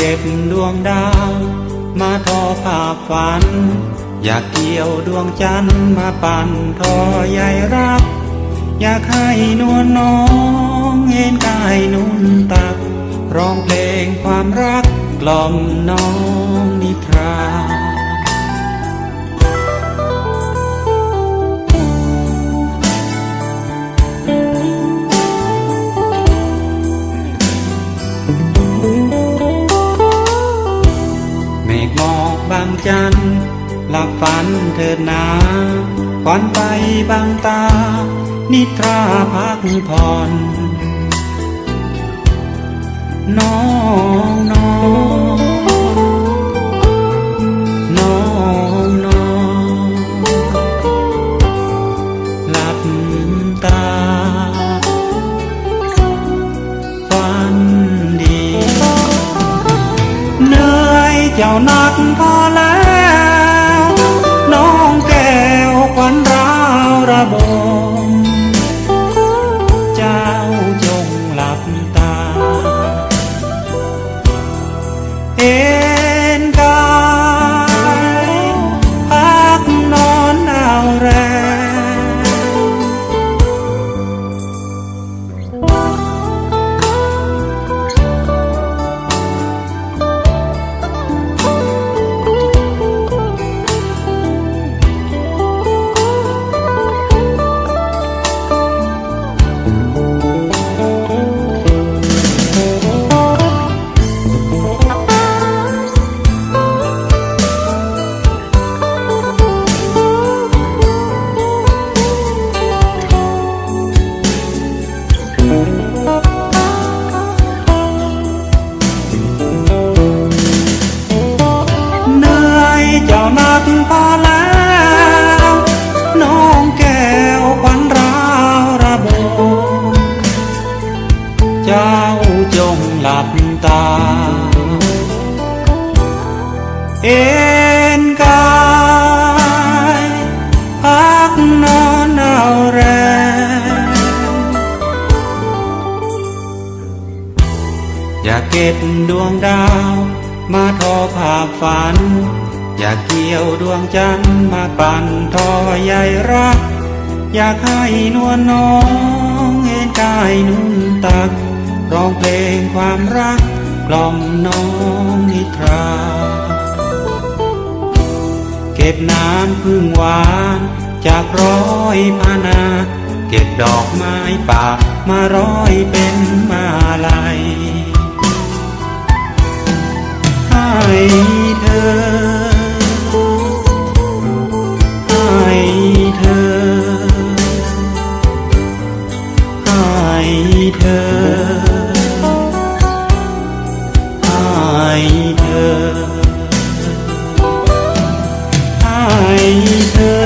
ก็บดวงดาว มาทอภาพฝัน อยากเกี่ยวดวงจันทร์มาปั่นทอใยรัก อยากให้นวลน้องเอ็นกายนุ่นตัก ร้องเพลงความรักกล่อมน้องนิทรา บางจันทร์หลับฝันเถิดนาควันไปบางตา นิทราพักผ่อนน้องน้อง นื่อยเนักพอแล้วน้องแก้วควันราวระบมเจ้าจงหลับตา เอ็นกายพักนอนเอาแรงอย่าเก็บดวงดาวมาทอภาพฝัน อยากเกี่ยวดวงจันทร์มาปั่นทอใยรัก อยากให้นวลน้องเอ็นกายนุ่นตัก ร้องเพลงความรัก กล่อมน้องนิทรา เก็บน้ำพึ่งหวานจากร้อยพานา เก็บดอกไม้ป่ามาร้อยเป็นมาลัย ให้เธอ